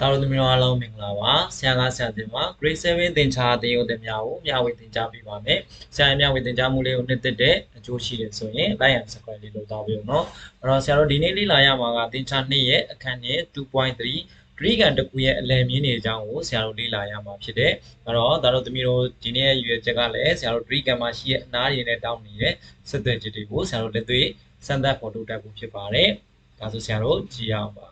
တာတို့သမီးတို့အားလုံးမင်္ဂလာပါဆရာကဆရာတင်ပါ grade 7သင်ချာသင်ရိုးသင်များကိုမျှဝေသင်ကြားပေးပါမယ်ဆရာရဲ့မျှဝေသင်ကြားမှုလေးကိုနှစ်သက်တဲ့အကျိုးရှိတယ်ဆိုရင် like and subscribe လေးလုပ်သားပေးဦးနော်အဲ့တော့ဆရာတို့ဒီနေ့လေ့လာရမှာကသင်ချာ2ရဲ့အခန်းနဲ့2.3 Greek ကန်တစ်ခုရဲ့အလယ်မြင်းနေအကြောင်းကိုဆရာတို့လေ့လာရမှာဖြစ်တယ်အဲ့တော့ဒါတို့သမီးတို့ဒီနေ့ရဲ့ရွေချက်ကလည်းဆရာတို့ Greek ကန်မှာရှိတဲ့အနားရည်နဲ့တောင်းနေတဲ့ဆက်သွယ်ချက်တွေကိုဆရာတို့လက်တွေ့စမ်းသပ်ဖော်ထုတ်တတ်ဖို့ဖြစ်ပါတယ်ဒါဆိုဆရာတို့ကြည့်ရအောင်ပါ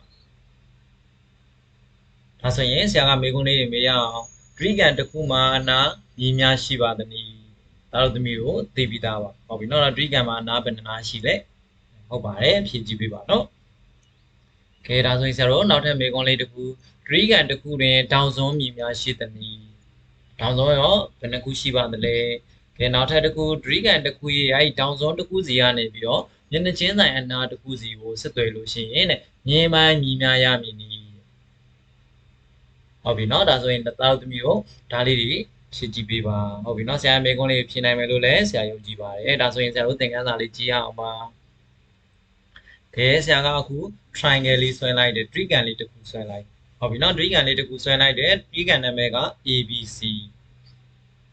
ဒါဆိုရင်ဆရာကမေးခွန်းလေးတွေမေးရအောင်ဂရိကန်တစ်ခုမှာအနာမြည်များရှိပါသနည်းဒါတော့သမီးတို့သိပြီးသားပါဟုတ်ပြီနော်ဂရိကန်မှာအနာဘယ်နှနာရှိလဲဟုတ်ပါတယ်ဖြည့်ကြည့်ပေးပါနော်ကဲဒါဆိုရင်ဆရာတို့နောက်ထပ်မေးခွန်းလေးတစ်ခုဂရိကန်တစ်ခုတွင်တောင်စွန်းမြည်များရှိသနည်းတောင်စွန်းရောဘယ်နှခုရှိပါသလဲကဲနောက်ထပ်တစ်ခုဂရိကန်တစ်ခုရဲ့အဲဒီတောင်စွန်းတစ်ခုစီကနေပြီးတော့မျက်နှာချင်းဆိုင်အနာတစ်ခုစီကိုဆက်သွယ်လို့ရှိရင်တဲ့မြင်းပိုင်းမြည်များရမည်နည်း ဟုတ်ပြီเนาะဒါဆိုရင်တသားသမီးကိုဒါလေးတွေဖြည့်ကြည့်ပေးပါဟုတ်ပြီเนาะဆရာမေကွန်းလေးဖြည့်နိုင်မယ်လို့လည်းဆရာယုံကြည်ပါတယ်ဒါဆိုရင်ဆရာတို့သင်ခန်းစာလေးကြည့်ရအောင်ပါကဲဆရာကအခု triangle လေးဆွဲလိုက်တယ် triangle လေးတစ်ခုဆွဲလိုက်ဟုတ်ပြီเนาะ triangle လေးတစ်ခုဆွဲလိုက်တယ် triangle နာမည်က ABC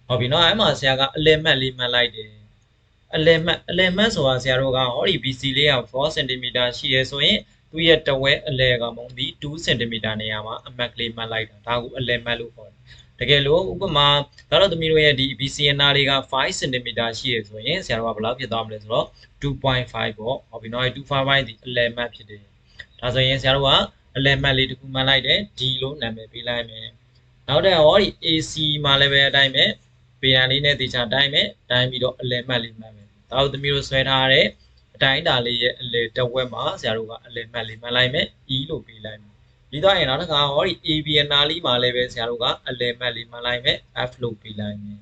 ဟုတ်ပြီเนาะအဲ့မှာဆရာကအလယ်မှတ်လေးမှတ်လိုက်တယ်အလယ်မှတ်အလယ်မှတ်ဆိုတာဆရာတို့ကဟောဒီ BC လေးက4 cm ရှိရဲဆိုရင် သူ့ရဲ့တဝဲအလဲကမုံဒီ2 cm နေရာမှာအမတ်ကလေးမှတ်လိုက်တာဒါကိုအလဲမှတ်လို့ခေါ်တယ်တကယ်လို့ဥပမာဒါတော့သမီးတို့ရဲ့ဒီ BCNR လေးက5 cm ရှိရဆိုရင်ဆရာတော်ကဘယ်လောက်ဖြစ်သွားမလဲဆိုတော့2.5ပေါ့ဟုတ်ပြီနော်အဲ2.5ဒီအလဲမှတ်ဖြစ်တယ်ဒါဆိုရင်ဆရာတို့ကအလဲမှတ်လေးတစ်ခုမှတ်လိုက်တယ် D လို့နာမည်ပေးလိုက်မယ်နောက်တဲ့ဟောဒီ AC မှာလည်းပဲအတိုင်းပဲပေရန်လေးနဲ့တေချာတိုင်းပဲတိုင်းပြီးတော့အလဲမှတ်လေးမှတ်မယ်ဒါတို့သမီးတို့ဆွဲထားတဲ့ အတိုင်းတာလေးရဲ့အလေတဝက်မှာဆရာတို့ကအလေမှတ်လေးမှတ်လိုက်မယ် E လို့ပေးလိုက်မယ်ပြီးတော့ရင်နောက်တစ်ခါဟောဒီ ABNR လေးမှာလည်းပဲဆရာတို့ကအလေမှတ်လေးမှတ်လိုက်မယ် F လို့ပေးလိုက်မယ်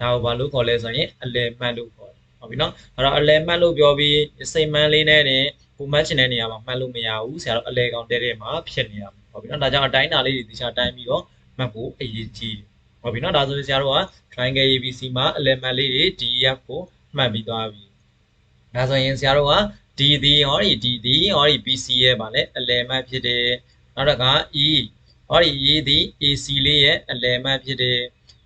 ဒါကိုဘာလို့ခေါ်လဲဆိုရင်အလေမှတ်လို့ခေါ်တယ်ဟုတ်ပြီနော်အဲ့တော့အလေမှတ်လို့ပြောပြီးစိတ်မှန်းလေးနဲ့တင်ပုံမှန်ချင်တဲ့နေရာမှာမှတ်လို့မရဘူးဆရာတို့အလေကောင်တဲတဲ့မှာဖြစ်နေရမှာဟုတ်ပြီနော်ဒါကြောင့်အတိုင်းတာလေးတွေတခြားတိုင်းပြီးတော့မှတ်ဖို့အရေးကြီးဟုတ်ပြီနော်ဒါဆိုရင်ဆရာတို့က triangle ABC မှာအလေမှတ်လေးတွေ DF ကိုမှတ်ပြီးသွားပြီ ဒါဆိုရင်ဆရာတို့က D ဒီဟောဒီ D ဒီဟောဒီ BC ရဲ့ဗာလဲအလယ်မှတ်ဖြစ်တယ်နောက်တစ်ခါ E ဟောဒီ E ဒီ AC လေးရဲ့အလယ်မှတ်ဖြစ်တယ်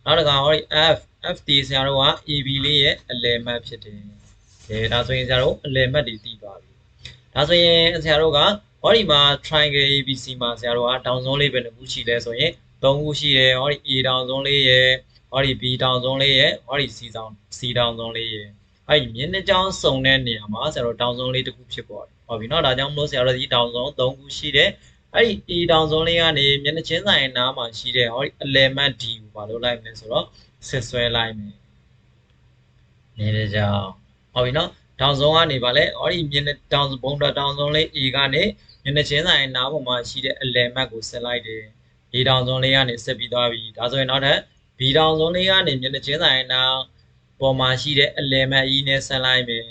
နောက်တစ်ခါဟောဒီ F F ဒီဆရာတို့က AB လေးရဲ့အလယ်မှတ်ဖြစ်တယ်ကဲဒါဆိုရင်ဆရာတို့အလယ်မှတ်တွေသိသွားပြီဒါဆိုရင်ဆရာတို့ကဟောဒီမှာ triangle ABC မှာဆရာတို့ကတောင်စွန်းလေးပဲတစ်ခုရှိလဲဆိုရင်၃ခုရှိတယ်ဟောဒီ A တောင်စွန်းလေးရဲ့ဟောဒီ B တောင်စွန်းလေးရဲ့ဟောဒီ C တောင် C တောင်စွန်းလေးရဲ့ အဲ့ဒီမျက်နှာကြောင်းစုံတဲ့နေရာမှာဆရာတို့တောင်စုံလေးတစ်ခုဖြစ်ပေါ်တယ်။ဟုတ်ပြီနော်ဒါကြောင့်မလို့ဆရာတို့ဒီတောင်စုံ၃ခုရှိတယ်။အဲ့ဒီ E တောင်စုံလေးကနေမျက်နှာချင်းဆိုင်နားမှာရှိတဲ့ဟောဒီအလယ်မတ် D ကိုဘာလို့လိုက်မလဲဆိုတော့ဆက်ဆွဲလိုက်မယ်။နေတဲ့ကြောင်ဟုတ်ပြီနော်တောင်စုံကနေပါလဲဟောဒီမျက်နှာတောင်ဘုံတော်တောင်စုံလေး E ကနေမျက်နှာချင်းဆိုင်နားပေါ်မှာရှိတဲ့အလယ်မတ်ကိုဆက်လိုက်တယ်။ E တောင်စုံလေးကနေဆက်ပြီးသွားပြီ။ဒါဆိုရင်နောက်ထပ် B တောင်စုံလေးကနေမျက်နှာချင်းဆိုင်နား ပေါ်မှာရှိတဲ့အလယ်မတ်ကြီးနဲ့ဆက်လိုက်မယ်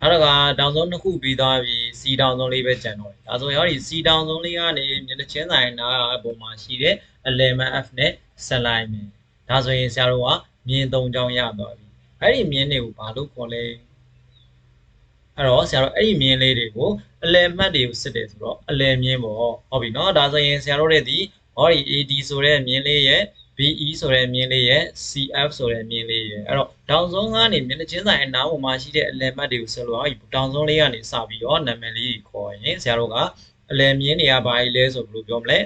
နောက်တော့ကတောင်စုံတစ်ခုပြီးသွားပြီစီတောင်စုံလေးပဲကျန်တော့တယ်ဒါဆိုရင်ဟောဒီစီတောင်စုံလေးကနေမျက်နှာချင်းဆိုင်နာပေါ်မှာရှိတဲ့အလယ်မတ် F နဲ့ဆက်လိုက်မယ်ဒါဆိုရင်ဆရာတို့ကမြင်း၃ချောင်းရသွားပြီအဲ့ဒီမြင်းတွေကိုဘာလို့ခေါ်လဲအဲ့တော့ဆရာတို့အဲ့ဒီမြင်းလေးတွေကိုအလယ်မှတ်တွေကိုစစ်တယ်ဆိုတော့အလယ်မြင်းပေါ့ဟုတ်ပြီနော်ဒါဆိုရင်ဆရာတို့ရဲ့ဒီဟောဒီ AD ဆိုတဲ့မြင်းလေးရဲ့ BE ဆိုတဲ့မြင်းလေးရဲ့ CF ဆိုတဲ့မြင်းလေးရဲ့အဲ့တော့တောင်စုံကနေမျက်နှာချင်းဆိုင်အနားပေါ်မှာရှိတဲ့အလယ်မှတ်တွေကိုဆက်လို့အဲ့ဒီတောင်စုံလေးကနေစပြီးတော့နာမည်လေးကိုခေါ်ရင်ဆရာတို့ကအလယ်မြင်းတွေကဘာကြီးလဲဆိုဘယ်လိုပြောမလဲ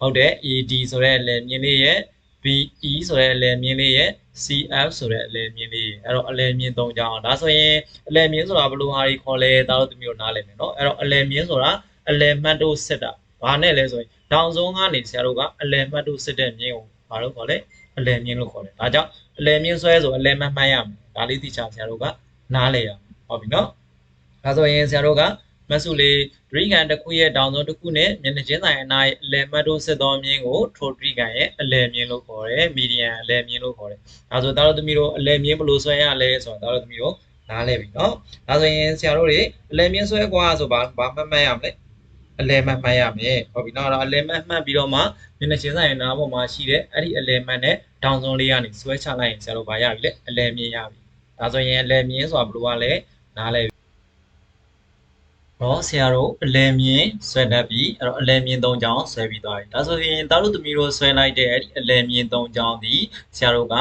ဟုတ်တယ် AD ဆိုတဲ့အလယ်မြင်းလေးရဲ့ BE ဆိုတဲ့အလယ်မြင်းလေးရဲ့ CF ဆိုတဲ့အလယ်မြင်းလေးအဲ့တော့အလယ်မြင်းသုံးကြောင်းဒါဆိုရင်အလယ်မြင်းဆိုတာဘယ်လိုဟာကြီးခေါ်လဲဒါတို့တမျိုးနားလည်မယ်နော်အဲ့တော့အလယ်မြင်းဆိုတာအလယ်မှတ်တို့စစ်တာဘာနဲ့လဲဆိုရင်တောင်စုံကနေဆရာတို့ကအလယ်မှတ်တို့စစ်တဲ့မြင်းကို ဘာလို့ခေါ်လဲအလယ်မြင့်လို့ခေါ်တယ်ဒါကြောင့်အလယ်မြင့်ဆွဲဆိုအလယ်မှတ်မှတ်ရမယ်ဒါလေးသိချာဆရာတို့ကနားလဲရမယ်ဟုတ်ပြီနော်ဒါဆိုရင်ဆရာတို့ကမဆုလေးဒရိကန်တစ်ခုရဲ့တောင်စုံတစ်ခုနဲ့မျက်နှာချင်းဆိုင်အနားရဲ့အလယ်မှတ်တို့စစ်သောမြင်းကိုထိုဒရိကန်ရဲ့အလယ်မြင့်လို့ခေါ်တယ်မီဒီယံအလယ်မြင့်လို့ခေါ်တယ်ဒါဆိုသားတို့သမီးတို့အလယ်မြင့်ဘယ်လိုဆွဲရလဲဆိုတော့သားတို့သမီးတို့နားလဲပြီနော်ဒါဆိုရင်ဆရာတို့တွေအလယ်မြင့်ဆွဲကွာဆိုဘာဘာမှတ်မှတ်ရမလဲ အလဲမှတ်မှတ်ရမယ်ဟုတ်ပြီနော်အဲ့တော့အလဲမှတ်မှတ်ပြီးတော့မှမျက်နှာချင်းဆိုင်နားပေါ်မှာရှိတဲ့အဲ့ဒီအလဲမှတ်နဲ့တောင်စုံလေးကနေဆွဲချလိုက်ရင်ဆရာတို့ဘာရပြီလဲအလဲမြင်ရပြီဒါဆိုရင်အလဲမြင်ဆိုတာဘယ်လိုကလဲနားလဲတော့ဆရာတို့အလဲမြင်ဆွဲတတ်ပြီးအဲ့တော့အလဲမြင်၃ချောင်းဆွဲပြီးသွားပြီဒါဆိုရင်တာတို့သမီးတို့ဆွဲလိုက်တဲ့အဲ့ဒီအလဲမြင်၃ချောင်းဒီဆရာတို့က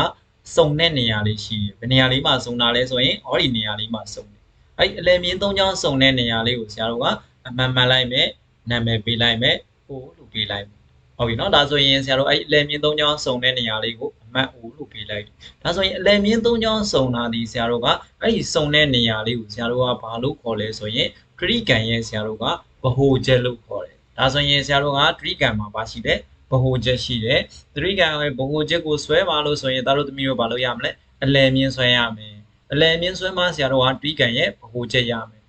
စုံတဲ့နေရာလေးရှိတယ်ဘယ်နေရာလေးမှာစုံတာလဲဆိုရင်ဟောဒီနေရာလေးမှာစုံတယ်အဲ့ဒီအလဲမြင်၃ချောင်းစုံတဲ့နေရာလေးကိုဆရာတို့ကအမှန်မှန်လိုက်မယ် နာမည်ပေးလိုက်မယ်ဟိုလို့ပေးလိုက်မယ်ဟုတ်ပြီနော်ဒါဆိုရင်ဆရာတို့အဲ့အလဲမြင့်သုံးချောင်းစုံတဲ့နေရာလေးကိုအမတ်အိုလို့ပေးလိုက်တယ်ဒါဆိုရင်အလဲမြင့်သုံးချောင်းစုံတာဒီဆရာတို့ကအဲ့ဒီစုံတဲ့နေရာလေးကိုဆရာတို့ကဘာလို့ခေါ်လဲဆိုရင်ခရိကံရဲ့ဆရာတို့ကဗဟိုချက်လို့ခေါ်တယ်ဒါဆိုရင်ဆရာတို့ကခရိကံမှာပါရှိတယ်ဗဟိုချက်ရှိတယ်သတိကံရဲ့ဗဟိုချက်ကိုဆွဲပါလို့ဆိုရင်တို့သမီးတို့ဘာလို့ရမလဲအလယ်မြင်ဆွဲရမယ်အလယ်မြင်ဆွဲမှဆရာတို့ကတီးကံရဲ့ဗဟိုချက်ရမယ်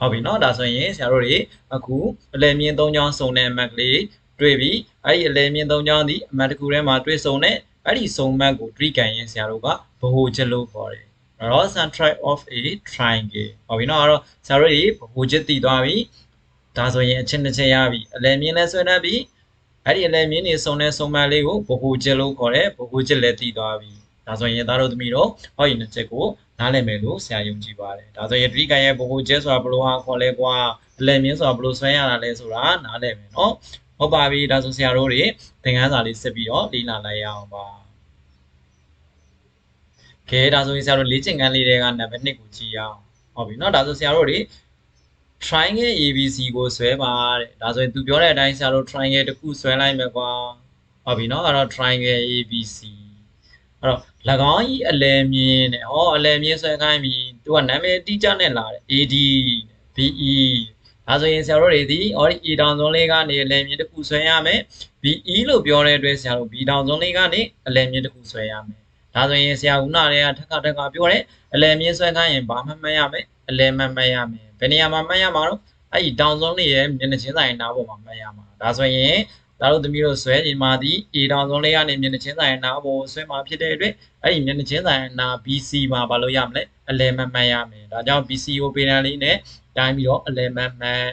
ဟုတ်ပြီနော်ဒါဆိုရင်ဆရာတို့တွေအခုအလယ်မြင့်၃ချောင်းစုံတဲ့အမတ်ကလေးတွေ့ပြီ။အဲ့ဒီအလယ်မြင့်၃ချောင်းဒီအမတ်တစ်ခုထဲမှာတွေ့ဆုံတဲ့အဲ့ဒီစုံမတ်ကိုဂရိကံရဲ့ဆရာတို့ကဗဟိုချက်လို့ခေါ်တယ်။အဲ့တော့ center of a triangle ဟုတ်ပြီနော်အဲ့တော့ဆရာတို့တွေဗဟိုချက်တည်သွားပြီဒါဆိုရင်အချင်းတစ်ချက်ရပြီအလယ်မြင့်လဲဆွဲတတ်ပြီအဲ့ဒီအလယ်မြင့်နေစုံတဲ့စုံမလေးကိုဗဟိုချက်လို့ခေါ်တယ်ဗဟိုချက်လည်းတည်သွားပြီ ဒါဆိုရင်သားတို့သမီးတို့ဟောဒီနှစ်ချက်ကိုနားလည်မယ်လို့ဆရာယုံကြည်ပါတယ်ဒါဆိုရင်ဒီကံရဲ့ဗဟိုချက်ဆိုတာဘယ်လိုဟာခေါ်လဲကွာအလယ်မြင့်ဆိုတာဘယ်လိုဆွဲရတာလဲဆိုတာနားလည်မယ်နော်ဟုတ်ပါပြီဒါဆိုဆရာတို့တွေသင်ခန်းစာလေးစစ်ပြီးတော့လေ့လာလိုက်ရအောင်ပါကဲဒါဆိုရင်ဆရာတို့လေ့ကျင့်ခန်းလေးတွေကနံပါတ်1ကိုကြည့်ရအောင်ဟုတ်ပြီเนาะဒါဆိုဆရာတို့တွေ triangle ABC ကိုဆွဲပါတဲ့ဒါဆိုရင်သူပြောတဲ့အတိုင်းဆရာတို့ triangle တစ်ခုဆွဲလိုက်မယ်ကွာဟုတ်ပြီเนาะအဲ့တော့ triangle ABC အဲ့တော့၎င်းဤအလယ်မြင်တဲ့ဟောအလယ်မြင်ဆွဲခိုင်းပြီသူကနာမည်တိကျနဲ့လာတယ် AD BE ဒါဆိုရင်ဆရာတို့တွေဒီဟောဒီ A တောင်စုံလေးကနေအလယ်မြင်တစ်ခုဆွဲရမယ် BE လို့ပြောတဲ့အတွက်ဆရာတို့ B တောင်စုံလေးကနေအလယ်မြင်တစ်ခုဆွဲရမယ်ဒါဆိုရင်ဆရာကနာတွေကထက်ကထက်ကပြောတယ်အလယ်မြင့်ဆွဲခိုင်းရင်ဘာမှမမှတ်ရမယ်အလယ်မှတ်မှတ်ရမယ်ဘယ်နေရာမှာမှတ်ရမှာတော့အဲ့ဒီတောင်စုံလေးရဲ့မျက်နှာချင်းဆိုင်နားပေါ်မှာမှတ်ရမှာဒါဆိုရင် ဒါတို့သမီးတို့ဆွဲနေမှာဒီ A တောင်စုံလေးကနေမျက်နှာချင်းဆိုင်နားပေါ်ဆွဲမှာဖြစ်တဲ့အတွက်အဲ့ဒီမျက်နှာချင်းဆိုင်နား BC မှာဘာလို့ရမလဲအလယ်မှတ်မှတ်ရမယ်ဒါကြောင့် BC ကိုပေနန်လေးနဲ့တိုင်းပြီးတော့အလယ်မှတ်မှတ်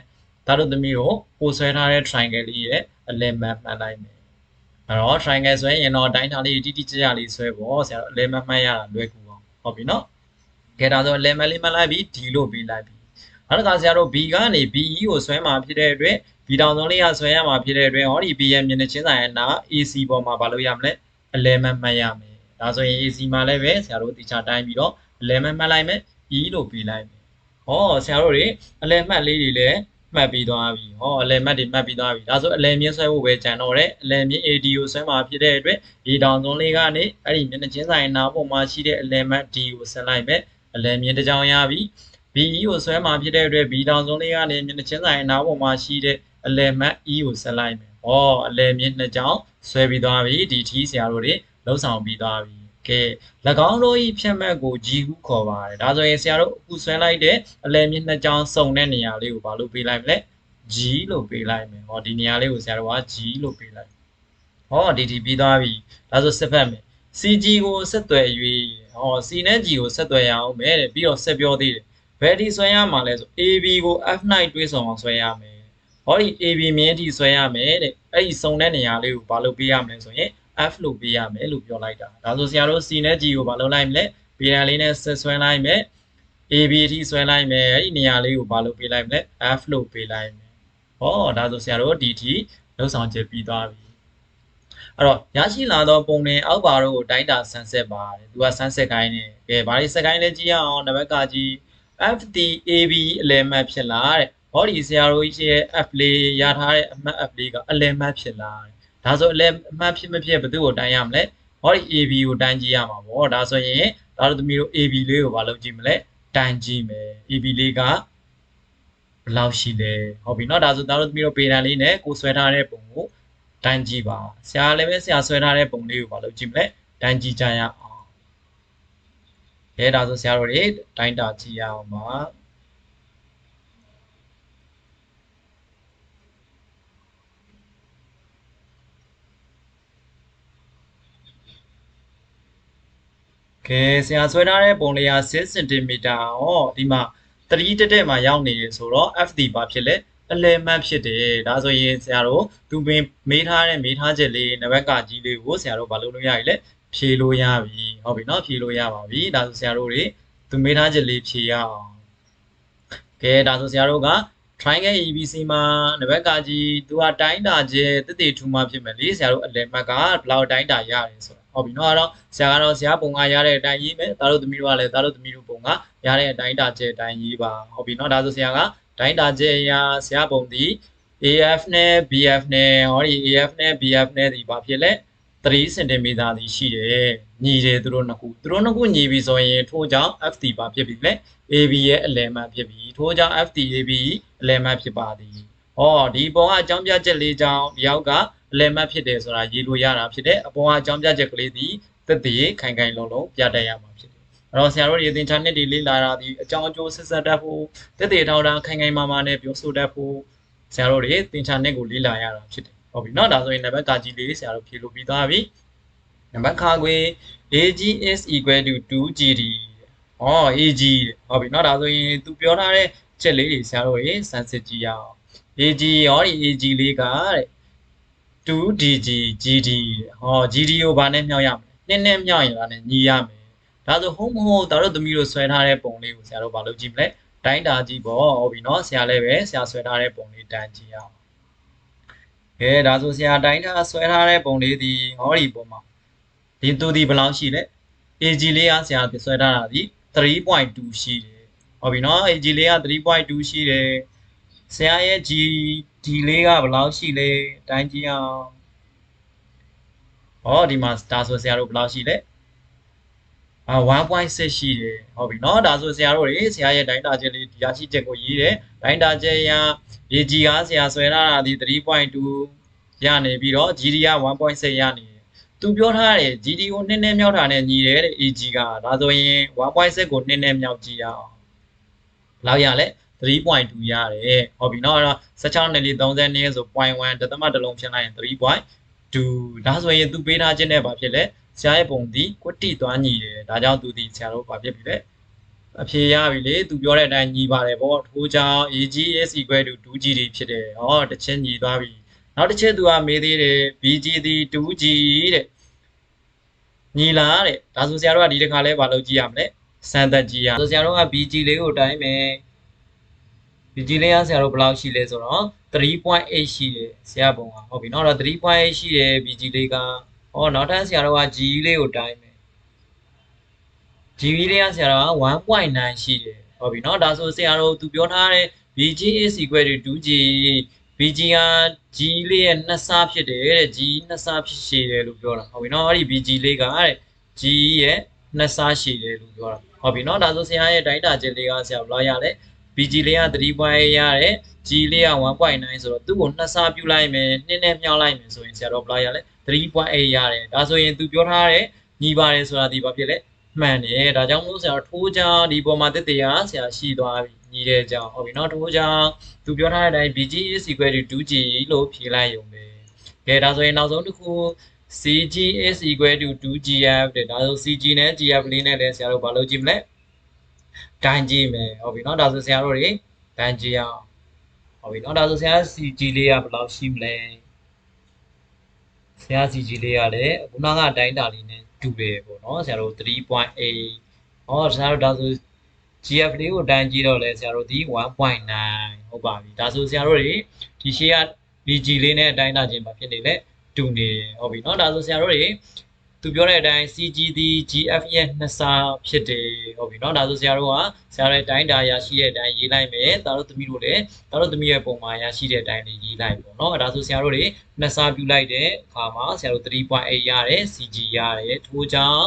ဒါတို့သမီးတို့ပို့ဆွဲထားတဲ့ triangle လေးရဲ့အလယ်မှတ်မှတ်လိုက်မယ်အဲ့တော့ triangle ဆွဲရင်တော့တိုင်းထားလေးတိတိကျကျလေးဆွဲပေါ့ဆရာတို့အလဲမမှတ်ရတာလွယ်ကူအောင်ဟုတ်ပြီနော်ကဲဒါဆိုအလဲမလေးမှတ်လိုက်ပြီ D လို့ပြီးလိုက်ပြီနောက်တစ်ခါဆရာတို့ B ကနေ BE ကိုဆွဲမှာဖြစ်တဲ့အတွက် B တောင်စုံလေးကဆွဲရမှာဖြစ်တဲ့အတွက်ဟောဒီ B ရဲ့မျက်နှာချင်းဆိုင်အနာ AC ပေါ်မှာဘာလို့ရမလဲအလဲမမှတ်ရမယ်ဒါဆိုရင် AC မှာလည်းပဲဆရာတို့တိကျတိုင်းပြီးတော့အလဲမမှတ်လိုက်မယ် E လို့ပြီးလိုက်မယ်ဟောဆရာတို့တွေအလဲမှတ်လေးတွေလည်းမှတ်ပြီးသွားပြီဟောအလဲမှတ်တွေမှတ်ပြီးသွားပြီဒါဆိုအလဲမြင့်ဆွဲဖို့ပဲကြံတော့တယ်အလဲမြင့် AD ကိုဆွဲမှာဖြစ်တဲ့အတွက်ဒီတောင်စုံလေးကနေအဲ့ဒီမျက်နှာချင်းဆိုင်နားပေါ်မှာရှိတဲ့အလဲမှတ် D ကိုဆက်လိုက်မယ်အလဲမြင့်တစ်ကြောင်ရပြီ BE ကိုဆွဲမှာဖြစ်တဲ့အတွက် B တောင်စုံလေးကနေမျက်နှာချင်းဆိုင်နားပေါ်မှာရှိတဲ့ အလဲမှတ် E ကိုဆက်လိုက်မယ်ဟောအလဲမြင့်နှစ်ကြောင်ဆွဲပြီးသွားပြီဒီ T ဆရာတို့တွေလုံးဆောင်ပြီးသွားပြီကဲ၎င်းတို့ဤဖြတ်မှတ်ကို G ဟုခေါ်ပါတယ်ဒါဆိုရင်ဆရာတို့အခုဆွဲလိုက်တဲ့အလဲမြင့်နှစ်ကြောင်စုံတဲ့နေရာလေးကိုဘာလို့ပေးလိုက်မလဲ G လို့ပေးလိုက်မယ်ဟောဒီနေရာလေးကိုဆရာတို့က G လို့ပေးလိုက်ဟောဒီဒီပြီးသွားပြီဒါဆိုစစ်ဖက်မယ် CG ကိုဆက်သွယ်၍ဟော C နဲ့ G ကိုဆက်သွယ်ရအောင်မယ်တဲ့ပြီးတော့ဆက်ပြောသေးတယ်ဘယ်ဒီဆွဲရမှာလဲဆို AB ကို F9 တွေးဆောင်အောင်ဆွဲရမယ် ဟောဒီ AB မြင်းထိဆွဲရမယ်တဲ့အဲ့ဒီစုံတဲ့နေရာလေးကိုဘာလို့ပေးရမလဲဆိုရင် F လို့ပေးရမယ်လို့ပြောလိုက်တာဒါဆိုဆရာတို့ C နဲ့ G ကိုဘာလုပ်လိုက်မလဲပေးရန်လေးနဲ့ဆက်ဆွဲလိုက်မယ် AB ထိဆွဲလိုက်မယ်အဲ့ဒီနေရာလေးကိုဘာလို့ပေးလိုက်မလဲ F လို့ပေးလိုက်မယ်ဟောဒါဆိုဆရာတို့ဒီထိလောက်ဆောင်ချက်ပြီးသွားပြီအဲ့တော့ရရှိလာသောပုံတွေအောက်ပါတို့ကိုတိုင်းတာဆန်းဆက်ပါတယ်သူကဆန်းဆက်ခိုင်းနေကဲဘာတွေဆက်ခိုင်းလဲကြည့်ရအောင်နံပါတ်ကကြည့် FTAB အလယ်မှတ်ဖြစ်လာတဲ့ ဟောဒီဆရာတို့ကြီးရဲ့ F လေးရထားတဲ့အမှတ် F လေးကအလယ်မှတ်ဖြစ်လာတဲ့ဒါဆိုအလယ်မှတ်ဖြစ်မဖြစ်ဘယ်သူ့ကိုတိုင်းရမလဲဟောဒီ AB ကိုတိုင်းကြည့်ရမှာပေါ့ဒါဆိုရင်ဒါတို့သမီးတို့ AB လေးကိုဘာလုပ်ကြည့်မလဲတိုင်းကြည့်မယ် AB လေးကဘယ်လောက်ရှိလဲဟုတ်ပြီเนาะဒါဆိုဒါတို့သမီးတို့ပေတံလေးနဲ့ကိုဆွဲထားတဲ့ပုံကိုတိုင်းကြည့်ပါဆရာလည်းပဲဆရာဆွဲထားတဲ့ပုံလေးကိုဘာလုပ်ကြည့်မလဲတိုင်းကြည့်ကြရအောင်အဲဒါဆိုဆရာတို့တွေတိုင်းတာကြည့်ရအောင်ပါ ကဲဆရာဆွဲထားတဲ့ပုံလေးက6 cm ဟောဒီမှာ3တက်တက်မှာရောက်နေရဆိုတော့ FD ဘာဖြစ်လဲအလဲမှတ်ဖြစ်တယ်ဒါဆိုရင်ဆရာတို့သူပင်မေးထားတဲ့မေးထားချက်လေးနံပါတ်ကကြီးလေးကိုဆရာတို့ဘာလုပ်လို့ရပြီလဲဖြေလို့ရပြီဟုတ်ပြီเนาะဖြေလို့ရပါပြီဒါဆိုဆရာတို့တွေသူမေးထားချက်လေးဖြေရအောင်ကဲဒါဆိုဆရာတို့က triangle ABC မှာနံပါတ်ကကြီးသူကတိုင်းတာကျဲတစ်တေထူမှဖြစ်မယ်လေဆရာတို့အလယ်မှတ်ကဘယ်လောက်တိုင်းတာရတယ်ဆိုတာ ဟုတ်ပြီနော်အဲ့တော့ဆရာကတော့ဆရာပုံကရတဲ့အတိုင်းရေးမယ်ဒါတို့သမီးတို့ကလည်းဒါတို့သမီးတို့ပုံကရတဲ့အတိုင်းတာကျဲအတိုင်းရေးပါဟုတ်ပြီနော်ဒါဆိုဆရာကတိုင်းတာကျဲအရာဆရာပုံဒီ AF နဲ့ BF နဲ့ဟောဒီ AF နဲ့ BF နဲ့ဒီဘာဖြစ်လဲ3 cm ဒီရှိတယ်ညီတယ်သူတို့နှစ်ခုသူတို့နှစ်ခုညီပြီဆိုရင်ထို့ကြောင့် FT ဘာဖြစ်ပြီလဲ AB ရဲ့အလယ်မှတ်ဖြစ်ပြီထို့ကြောင့် FTAB အလယ်မှတ်ဖြစ်ပါသည်ဟောဒီပုံကအကြောင်းပြချက်လေးကြောင့်ဒီအောက်ကအ လယ်မှတ်ဖြစ်တယ်ဆိုတာရေးလို့ရတာဖြစ်တယ်အပေါ်ကအကြောင်းပြချက်ကလေးဒီသက်တည်ခိုင်ခိုင်လုံလုံပြတတ်ရမှာဖြစ်တယ်အဲ့တော့ဆရာတို့ဒီသင်္ချာနှစ်တွေလေ့လာတာဒီအကြောင်းအကျိုးဆက်ဆက်တတ်ဖို့သက်တည်ထောက်တာခိုင်ခိုင်မာမာနဲ့ပြောဆိုတတ်ဖို့ဆရာတို့တွေသင်္ချာနှစ်ကိုလေ့လာရတာဖြစ်တယ်ဟုတ်ပြီเนาะဒါဆိုရင်နံပါတ်ကကြီးလေးဆရာတို့ဖြေလို့ပြီးသွားပြီနံပါတ်ခါခွေ AG is equal to 2GD ဩ AG ဟုတ်ပြီเนาะဒါဆိုရင်သူပြောထားတဲ့ချက်လေးတွေဆရာတို့ရေစမ်းစစ်ကြည့်ရအောင် AG ရောဒီ AG လေးကတဲ့ 2DG GD ဟော GD ကိုဘာနဲ့မြောက်ရမလဲနှစ်နဲ့မြောက်ရင်ဒါနဲ့ညီရမယ်ဒါဆို home home တို့သမီးတို့ဆွဲထားတဲ့ပုံလေးကိုဆရာတို့ဘာလုပ်ကြည့်မလဲတိုင်းတာကြည့်ပေါ့ဟုတ်ပြီနော်ဆရာလည်းပဲဆရာဆွဲထားတဲ့ပုံလေးတိုင်းကြည့်ရအောင်ကဲဒါဆိုဆရာတိုင်းတာဆွဲထားတဲ့ပုံလေးဒီဟောဒီပုံမှာဒီသူဒီဘယ်လောက်ရှိလဲ AG လေးကဆရာဆွဲထားတာဒီ3.2ရှိတယ်ဟုတ်ပြီနော် AG လေးက3.2ရှိတယ် ဆရာရဲ့ G D လေးကဘယ်လောက်ရှိလဲတိုင်းကြည့်အောင်ဟောဒီမှာဒါဆိုဆရာတို့ဘယ်လောက်ရှိလဲအာ1.6ရှိတယ်ဟုတ်ပြီနော်ဒါဆိုဆရာတို့တွေဆရာရဲ့ဒိုင်းတာချက်လေးဒီရရှိချက်ကိုရေးတယ်ဒိုင်းတာချက်ရ AG ကဆရာဆွဲထားတာဒီ3.2ရနေပြီးတော့ GD က1.6ရနေတယ်သူပြောထားတယ် GD ကိုနှစ်နဲ့မြောက်တာနဲ့ညီတယ်တဲ့ AG ကဒါဆိုရင်1.6ကိုနှစ်နဲ့မြောက်ကြည့်ရအောင်ဘယ်လောက်ရလဲ 3.2ရတယ်ဟုတ်ပြီเนาะအဲ့တော့16နဲ့လေး32ဆို0.1တသမတစ်လုံးဖြင်းလိုက်ရင်3.2ဒါဆိုရင်သူပေးထားခြင်းနဲ့ဘာဖြစ်လဲဆရာရဲ့ပုံဒီကွတိသွားညီတယ်ဒါကြောင့်သူဒီဆရာတို့ဘာဖြစ်ပြီလဲအဖြေရပြီလေသူပြောတဲ့အတိုင်းညီပါတယ်ပေါ့ထိုးကြောင် AG is equal to 2G ဖြစ်တယ်ဟောတစ်ချက်ညီသွားပြီနောက်တစ်ချက်သူကမေးသေးတယ် BG ဒီ 2G တဲ့ညီလားတဲ့ဒါဆိုဆရာတို့ကဒီတစ်ခါလဲဘာလုပ်ကြည့်ရမလဲစမ်းသက်ကြည့်ရဆိုဆရာတို့က BG လေးကိုတိုင်းမယ် BG လေးရဆရာတို့ဘယ်လောက်ရှိလဲဆိုတော့3.8ရှိတယ်ဆရာပုံကဟုတ်ပြီเนาะတော့3.8ရှိတယ် BG လေးကဟောနောက်ထပ်ဆရာတို့က G လေးကိုတိုင်းမယ် G လေးရဆရာတို့က1.9ရှိတယ်ဟုတ်ပြီเนาะဒါဆိုဆရာတို့သူပြောထားတဲ့ BG is equal to 2G BG က G လေးရဲ့နှစ်ဆဖြစ်တယ်တဲ့ G နှစ်ဆဖြစ်ရှည်တယ်လို့ပြောတာဟုတ်ပြီเนาะအဲ့ဒီ BG လေးကတဲ့ G ရဲ့နှစ်ဆရှည်တယ်လို့ပြောတာဟုတ်ပြီเนาะဒါဆိုဆရာရဲ့ဒိုင်းတာချက်လေးကဆရာဘယ်လောက်ရလဲ BG လေးက3.8ရတယ် G လေးက1.9ဆိုတော့သူ့ကိုနှစ်ဆပြုလိုက်မယ်နှစ်နဲ့မြောက်လိုက်မယ်ဆိုရင်ဆရာတော့ဘယ်လောက်ရလဲ3.8ရတယ်ဒါဆိုရင်သူပြောထားတဲ့ညီပါတယ်ဆိုတာဒီဘာဖြစ်လဲမှန်တယ်ဒါကြောင့်မို့ဆရာထိုးကြောင်ဒီပေါ်မှာတက်တရားဆရာရှိသွားပြီညီတဲ့ကြောင်ဟုတ်ပြီနော်ထိုးကြောင်သူပြောထားတဲ့အတိုင်း BG is equal to 2G လို့ဖြေလိုက်ရုံပဲကဲဒါဆိုရင်နောက်ဆုံးတစ်ခု CG is equal to 2GF တဲ့ဒါဆို CG နဲ့ GF လေးနဲ့လည်းဆရာတို့ဘာလုပ်ကြည့်မလဲ တန်းကြည့်မယ်ဟုတ်ပြီနော်ဒါဆိုဆရာတို့တွေတန်းကြည့်အောင်ဟုတ်ပြီနော်ဒါဆိုဆရာ CG လေးကဘယ်လောက်ရှိမလဲဆရာ CG လေးကလည်းခုနကအတိုင်းတာလေးနဲ့တူတယ်ပေါ့နော်ဆရာတို့3.8ဟောဆရာတို့ဒါဆို GF လေးကိုတန်းကြည့်တော့လဲဆရာတို့ဒီ1.9ဟုတ်ပါပြီဒါဆိုဆရာတို့တွေဒီရှေ့က BG လေးနဲ့အတိုင်းတာချင်းပါဖြစ်နေလဲတူနေဟုတ်ပြီเนาะဒါဆိုဆရာတို့တွေ သူပြောတဲ့အတိုင်း CG ဒီ GF ရဲ့နှစ်ဆဖြစ်တယ်ဟုတ်ပြီเนาะဒါဆိုဆရာတို့ကဆရာတို့အတိုင်းဒါရရှိတဲ့အတိုင်းရေးလိုက်မယ်ဒါတို့သမီးတို့လည်းဒါတို့သမီးရဲ့ပုံမှာရရှိတဲ့အတိုင်းလေးရေးလိုက်ပေါ့เนาะဒါဆိုဆရာတို့တွေနှစ်ဆပြုလိုက်တဲ့အခါမှာဆရာတို့3.8ရတယ် CG ရတယ်ထိုးကြောင့်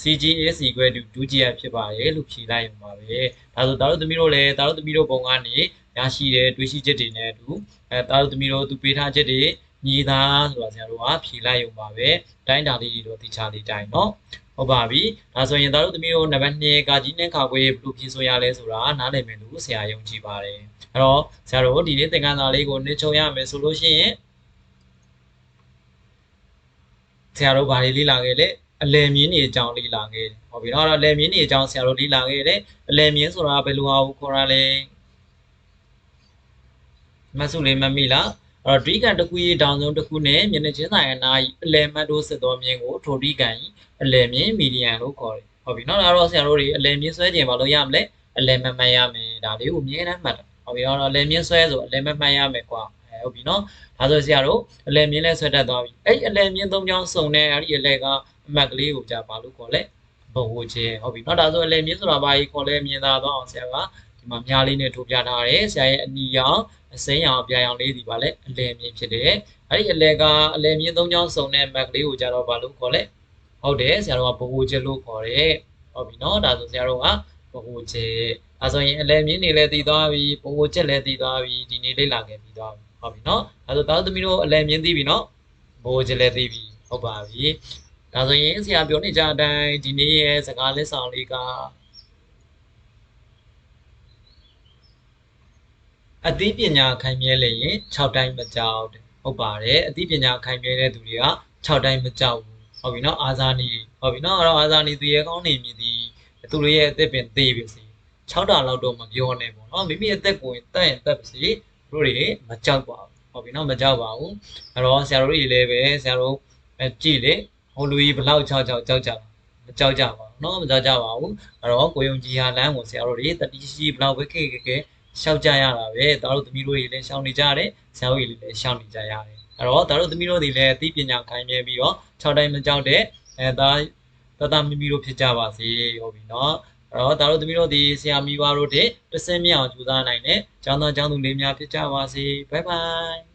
CG is equal to 2GF ဖြစ်ပါတယ်လို့ဖြေလိုက်ရုံပါပဲဒါဆိုဒါတို့သမီးတို့လည်းဒါတို့သမီးတို့ပုံကနေရရှိတဲ့တွေးရှိချက်တွေနဲ့အတူအဲဒါတို့သမီးတို့သူပေးထားချက်တွေ ညီသားဆိုတာဆရာတို့ကဖြေလိုက်ရုံပါပဲတိုင်းတာလေးတွေတော့တိချလေးတိုင်းเนาะဟုတ်ပါပြီဒါဆိုရင်ဒါတို့သမီးတို့နံပါတ်2ကကြီးနဲ့ခါခွေဘယ်လိုဖြေဆိုရလဲဆိုတာနားလည်မယ်လို့ဆရာယုံကြည်ပါတယ်အဲ့တော့ဆရာတို့ဒီနေ့သင်ခန်းစာလေးကိုနှိချုံရမယ်ဆိုလို့ရှိရင်ဆရာတို့ဘာတွေလေ့လာခဲ့လဲအလယ်မြင်းနေအကြောင်းလေ့လာခဲ့တယ်ဟုတ်ပြီနော်အဲ့တော့အလယ်မြင်းနေအကြောင်းဆရာတို့လေ့လာခဲ့တယ်အလယ်မြင်းဆိုတာဘယ်လိုဟာကိုခေါ်ရလဲမဆုလေးမမိလားအဲ့ တော့ဒိကန်တစ်ခုရေးတောင်ဆုံးတစ်ခုနဲ့မျက်နှာချင်းဆိုင်အနာအလယ်မတ်တို့စစ်တော်မြင်းကိုထိုဒိကန်ကြီးအလယ်မြင်းမီဒီယံလို့ခေါ်တယ်ဟုတ်ပြီနော်အဲ့တော့ဆရာတို့တွေအလယ်မြင်းဆွဲခြင်းဘာလို့ရမလဲအလယ်မမှန်ရမယ်ဒါလေးကိုအမြဲတမ်းမှတ်တာဟဟုတ်ပြီနော်အလယ်မြင့်ဆွဲဆိုအလယ်မဲ့မှတ်ရမယ်ကွာအဲဟုတ်ပြီနော်ဒါဆိုဆရာတို့အလယ်မြင့်လဲဆွဲတတ်သွားပြီအဲ့ဒီအလယ်မြင့်သုံးချောင်းစုံတဲ့အဲ့ဒီအလယ်ကအမှတ်ကလေးကိုကြာပါလို့ခေါ်လဲဘဝချင်းဟုတ်ပြီနော်ဒါဆိုအလယ်မြင့်ဆိုတာဘာကြီးခေါ်လဲမြင်သာသွားအောင်ဆရာက ဒီမှာမြားလေးနဲ့ထိုးပြထားတယ်ဆရာရဲ့အနီရောင်အစိမ်းရောင်အပြာရောင်လေးဒီပါလဲအလယ်မြင့်ဖြစ်တယ်အဲ့ဒီအလယ်ကအလယ်မြင့်သုံးချောင်းစုံတဲ့ map ကလေးကိုကြာတော့ဘာလို့ခေါ်လဲဟုတ်တယ်ဆရာတို့ကဘဝချင်းလို့ခေါ်တယ်ဟုတ်ပြီနော်ဒါဆိုဆရာတို့ကဘဝချင်းအဲဆိုရင်အလယ်မြင့်နေလဲတည်သွားပြီဘဝချက်လဲတည်သွားပြီဒီနေ့လေ့လာခဲ့ပြီးသွားပြီဟုတ်ပြီနော်ဒါဆိုသားသမီးတို့အလယ်မြင့်သိပြီနော်ဘဝချက်လဲသိပြီဟုတ်ပါပြီဒါဆိုရင်ဆရာပြောနေကြတဲ့အတိုင်းဒီနေ့ရဲ့စကားလက်ဆောင်လေးက အသိပညာခိုင်မြဲလေရင်6တိုင်းမကြောက်တဲ့ဟုတ်ပါတယ်အသိပညာခိုင်မြဲတဲ့သူတွေက6တိုင်းမကြောက်ဘူးဟုတ်ပြီနော်အာဇာနည်ဟုတ်ပြီနော်အဲ့တော့အာဇာနည်သူရဲကောင်းနေမြည်သည်သူတို့ရဲ့အသက်ပင်သေးပြီစီ6တာလောက်တော့မပြောနဲ့ပေါ့နော်မိမိအသက်ကိုရင်တတ်ရင်တတ်ပါစီတို့တွေမကြောက်ပါဘူးဟုတ်ပြီနော်မကြောက်ပါဘူးအဲ့တော့ဆရာတို့တွေလည်းပဲဆရာတို့ကြည့်လေဟိုလူကြီးဘလောက်6 6ကြောက်ကြမကြောက်ကြပါဘူးနော်မကြောက်ကြပါဘူးအဲ့တော့ကိုယုံကြည်ဟာလမ်းကိုဆရာတို့တွေတတိရှိဘလောက်ပဲခေခေခေ ရှောက်ကြရတာပဲသားတို့သမီးတို့တွေလည်းရှောင်နေကြရတယ်ဇာဝေတွေလည်းရှောင်နေကြရတယ်အဲ့တော့သားတို့သမီးတို့တွေလည်းအသိပညာခိုင်မြဲပြီးတော့၆တိုင်းမကြောက်တဲ့အဲသားတတမိမိတို့ဖြစ်ကြပါစေဟုတ်ပြီနော်အဲ့တော့သားတို့သမီးတို့ဒီဆရာမိဘတို့တွေတဆင်းမြအောင်ကြိုးစားနိုင်တဲ့ကျောင်းသားကျောင်းသူလေးများဖြစ်ကြပါစေဘိုင်ဘိုင်